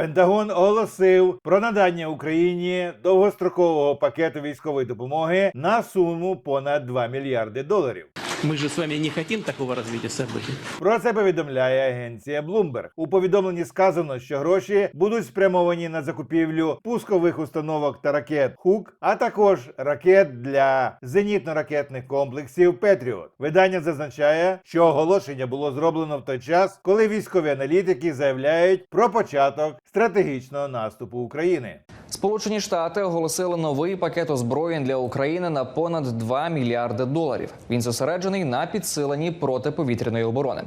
Пентагон оголосив про надання Україні довгострокового пакету військової допомоги на суму понад 2 мільярди доларів. Мы же с вами не хотим такого развития событий. Про це повідомляє агенція Bloomberg. У повідомленні сказано, що гроші будуть спрямовані на закупівлю пускових установок та ракет ХУК, а також ракет для зенітно-ракетних комплексів Петріот. Видання зазначає, що оголошення було зроблено в той час, коли військові аналітики заявляють про початок стратегічного наступу України. Сполучені Штати оголосили новий пакет озброєнь для України на понад 2 мільярди доларів. Він зосереджений на підсиленні протиповітряної оборони.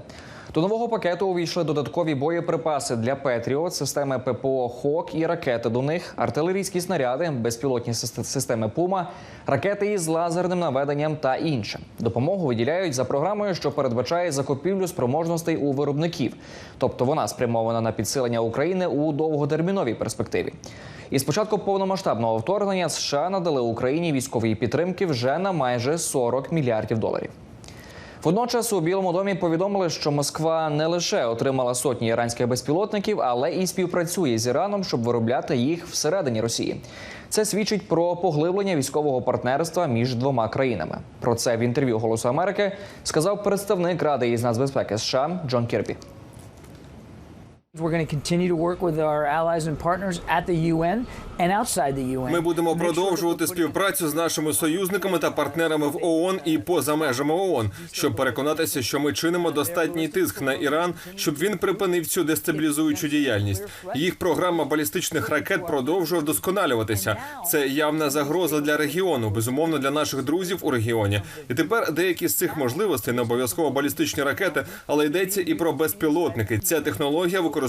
До нового пакету увійшли додаткові боєприпаси для Петріот, системи ППО ХОК і ракети до них, артилерійські снаряди, безпілотні системи Пума, ракети із лазерним наведенням та інше. Допомогу виділяють за програмою, що передбачає закупівлю спроможностей у виробників, тобто вона спрямована на підсилення України у довготерміновій перспективі. І з початку повномасштабного вторгнення США надали Україні військової підтримки вже на майже 40 мільярдів доларів. Водночас у Білому домі повідомили, що Москва не лише отримала сотні іранських безпілотників, але і співпрацює з Іраном, щоб виробляти їх всередині Росії. Це свідчить про поглиблення військового партнерства між двома країнами. Про це в інтерв'ю Голосу Америки сказав представник Ради із нацбезпеки США Джон Кірбі. We're going to continue to work with our allies and partners at the UN and outside the UN. Ми будемо продовжувати співпрацю з нашими союзниками та партнерами в ООН і поза межами ООН, щоб переконатися, що ми чинимо достатній тиск на Іран, щоб він припинив цю дестабілізуючу діяльність. Їх програма балістичних ракет продовжує вдосконалюватися. Це явна загроза для регіону, безумовно для наших друзів у регіоні. І тепер деякі з цих можливостей не обов'язково балістичні ракети, але йдеться і про безпілотники. Ця технологія використовується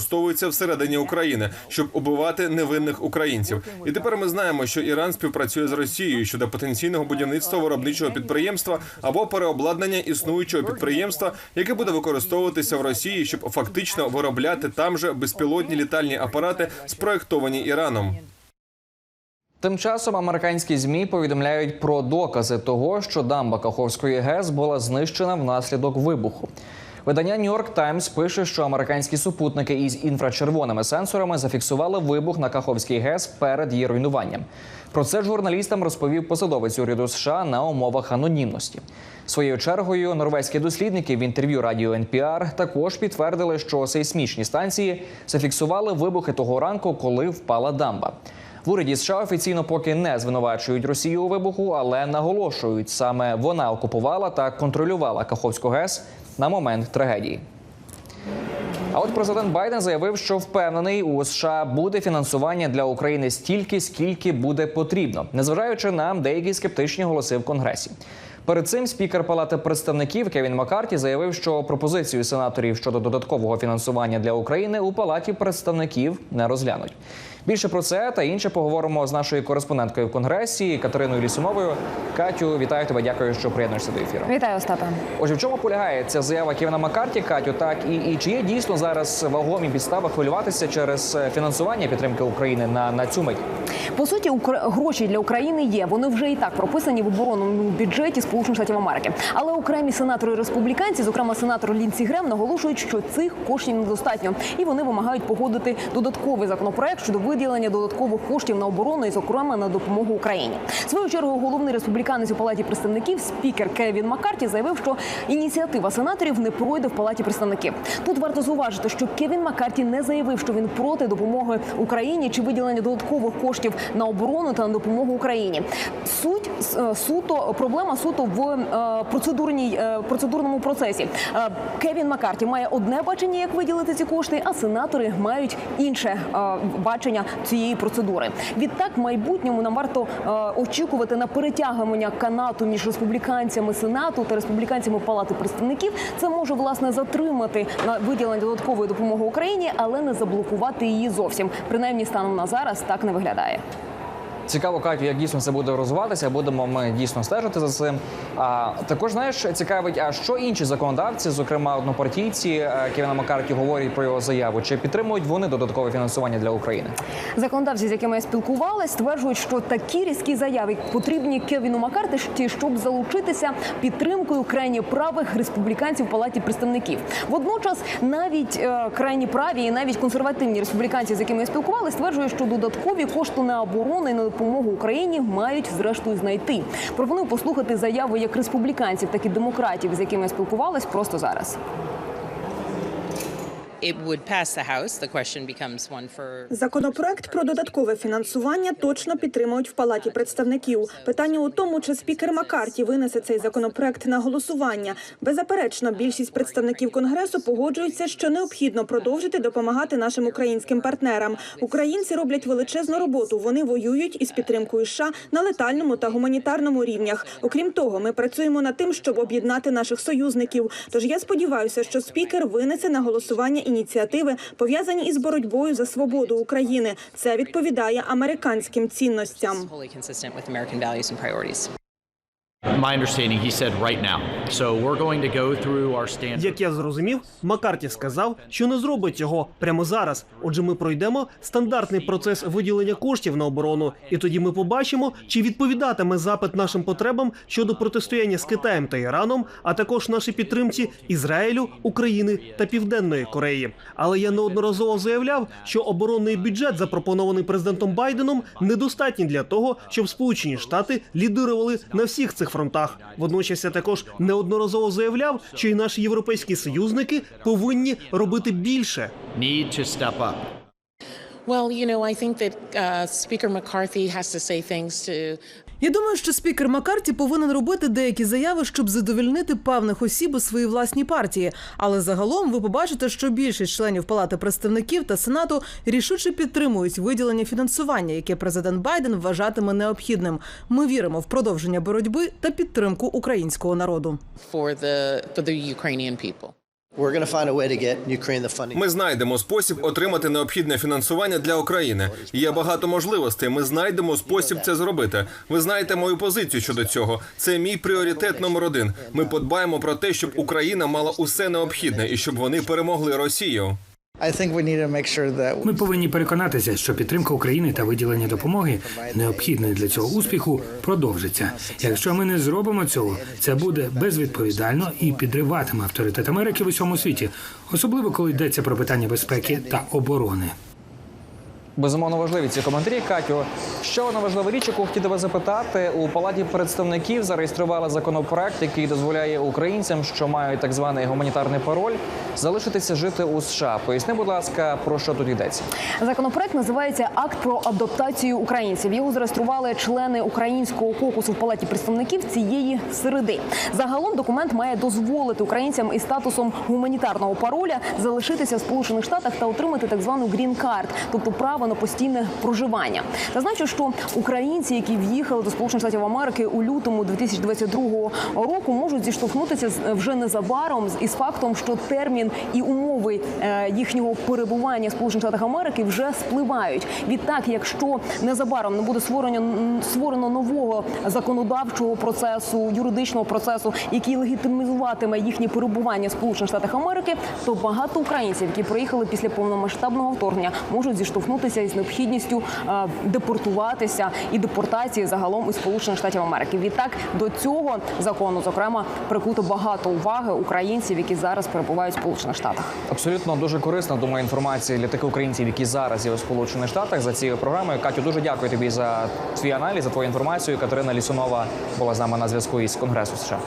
всередині України, щоб убивати невинних українців. І тепер ми знаємо, що Іран співпрацює з Росією щодо потенційного будівництва виробничого підприємства або переобладнання існуючого підприємства, яке буде використовуватися в Росії, щоб фактично виробляти там же безпілотні літальні апарати, спроектовані Іраном. Тим часом американські змі повідомляють про докази того, що дамба Каховської ГЕС була знищена внаслідок вибуху. Видання York Times пише, що американські супутники із інфрачервоними сенсорами зафіксували вибух на Каховській ГЕС перед її руйнуванням. Про це журналістам розповів посадовець уряду США на умовах анонімності. Своєю чергою норвезькі дослідники в інтерв'ю радіо NPR також підтвердили, що сейсмічні станції зафіксували вибухи того ранку, коли впала дамба. В уряді США офіційно поки не звинувачують Росію у вибуху, але наголошують, саме вона окупувала та контролювала Каховську ГЕС на момент трагедії. А от президент Байден заявив, що впевнений, у США буде фінансування для України стільки, скільки буде потрібно, незважаючи на деякі скептичні голоси в Конгресі. Перед цим спікер Палати представників Кевін Маккарті заявив, що пропозицію сенаторів щодо додаткового фінансування для України у палаті представників не розглянуть. Більше про це та інше поговоримо з нашою кореспонденткою в конгресі Катериною Лісуновою. Катю, вітаю тебе. Дякую, що приєднуєшся до ефіру. Вітаю, Остапе. Отже, в чому полягає ця заява Кевіна Маккарті, Катю? Так і, і чи є дійсно зараз вагомі підстави хвилюватися через е, фінансування підтримки України на, на цю мить? По суті, укр- гроші для України є. Вони вже і так прописані в оборонному бюджеті Сполучених Штатів Америки. Але окремі сенатори республіканці, зокрема сенатор Лінсі Грем, наголошують, що цих коштів недостатньо, і вони вимагають погодити додатковий законопроект щодо виділення додаткових коштів на оборону і, зокрема, на допомогу Україні. В Свою чергу головний республіканець у палаті представників, спікер Кевін Маккарті, заявив, що ініціатива сенаторів не пройде в палаті представників. Тут варто зауважити, що Кевін Маккарті не заявив, що він проти допомоги Україні чи виділення додаткових коштів на оборону та на допомогу Україні. Суть е, суто проблема суто в е, процедурній е, процедурному процесі. Кевін Маккарті має одне бачення, як виділити ці кошти, а сенатори мають інше бачення цієї процедури. Відтак, в майбутньому нам варто е, очікувати на перетягування канату між республіканцями сенату та республіканцями палати представників. Це може власне затримати на виділення додаткової допомоги Україні, але не заблокувати її зовсім. Принаймні, станом на зараз так не виглядає. Цікаво, Катю, як дійсно це буде розвиватися. Будемо ми дійсно стежити за цим. А також знаєш, цікавить, а що інші законодавці, зокрема однопартійці е, Кевіна Маккарті, говорять про його заяву? Чи підтримують вони додаткове фінансування для України? Законодавці, з якими я спілкувалась, стверджують, що такі різкі заяви потрібні Кевіну Маккарті, щоб залучитися підтримкою крайні правих республіканців в палаті представників. Водночас, навіть е, крайні праві і навіть консервативні республіканці, з якими я спілкувалась, стверджують, що додаткові кошти на оборону і на допомогу Україні мають зрештою знайти. Пропоную послухати заяви як республіканців, так і демократів, з якими я спілкувалась просто зараз. Законопроект про додаткове фінансування точно підтримують в палаті представників. Питання у тому, чи спікер Маккарті винесе цей законопроект на голосування. Беззаперечно, більшість представників конгресу погоджуються, що необхідно продовжити допомагати нашим українським партнерам. Українці роблять величезну роботу. Вони воюють із підтримкою США на летальному та гуманітарному рівнях. Окрім того, ми працюємо над тим, щоб об'єднати наших союзників. Тож я сподіваюся, що спікер винесе на голосування ініціативи, пов'язані із боротьбою за свободу України. Це відповідає американським цінностям. My understanding, he said right now. So we're going to go through our standard. Як я зрозумів, Маккарті сказав, що не зробить цього прямо зараз. Отже, ми пройдемо стандартний процес виділення коштів на оборону, і тоді ми побачимо, чи відповідатиме запит нашим потребам щодо протистояння з Китаєм та Іраном, а також нашій підтримці Ізраїлю, України та Південної Кореї. Але я неодноразово заявляв, що оборонний бюджет, запропонований президентом Байденом, недостатній для того, щоб Сполучені Штати лідирували на всіх цих фронтах. Водночас я також неодноразово заявляв, що і наші європейські союзники повинні робити більше. Need to step up. Well, you know, I think that uh, Speaker McCarthy has to say things to Я думаю, що спікер Маккарті повинен робити деякі заяви, щоб задовольнити певних осіб у своїй власній партії. Але загалом ви побачите, що більшість членів Палати представників та Сенату рішуче підтримують виділення фінансування, яке президент Байден вважатиме необхідним. Ми віримо в продовження боротьби та підтримку українського народу. for the for the. Ми знайдемо спосіб отримати необхідне фінансування для України. Є багато можливостей. Ми знайдемо спосіб це зробити. Ви знаєте мою позицію щодо цього. Це мій пріоритет номер один. Ми подбаємо про те, щоб Україна мала усе необхідне і щоб вони перемогли Росію. Ми повинні переконатися, що підтримка України та виділення допомоги необхідної для цього успіху продовжиться. Якщо ми не зробимо цього, це буде безвідповідально і підриватиме авторитет Америки в усьому світі, особливо коли йдеться про питання безпеки та оборони. Безумовно важливі ці коментарі. Катю, ще одна важлива річ, яку хотів тебе запитати. У палаті представників зареєстрували законопроект, який дозволяє українцям, що мають так званий гуманітарний пароль, залишитися жити у США. Поясни, будь ласка, про що тут йдеться? Законопроект називається Акт про адаптацію українців. Його зареєстрували члени українського кокусу в палаті представників цієї середи. Загалом документ має дозволити українцям із статусом гуманітарного пароля залишитися в Сполучених Штатах та отримати так звану грін-карт, тобто право на постійне проживання. Та значу, що українці, які в'їхали до Сполучених Штатів Америки у лютому 2022 року, можуть зіштовхнутися вже незабаром із фактом, що термін і умови е, їхнього перебування в Сполучених Штатах Америки вже спливають. Відтак, якщо незабаром не буде створено створено нового законодавчого процесу, юридичного процесу, який легітимізуватиме їхнє перебування в Сполучених Штатах Америки, то багато українців, які приїхали після повномасштабного вторгнення, можуть зіштовхнутися із необхідністю е, депортуватися і депортації загалом із Сполучених Штатів Америки. Відтак до цього закону, зокрема, прикуто багато уваги українців, які зараз перебувають в Сполучених Штатах. Абсолютно дуже корисна, думаю, інформація для тих українців, які зараз є у Сполучених Штатах за цією програмою. Катю, дуже дякую тобі за твій аналіз, за твою інформацію. Катерина Лісунова була з нами на зв'язку із Конгресу США.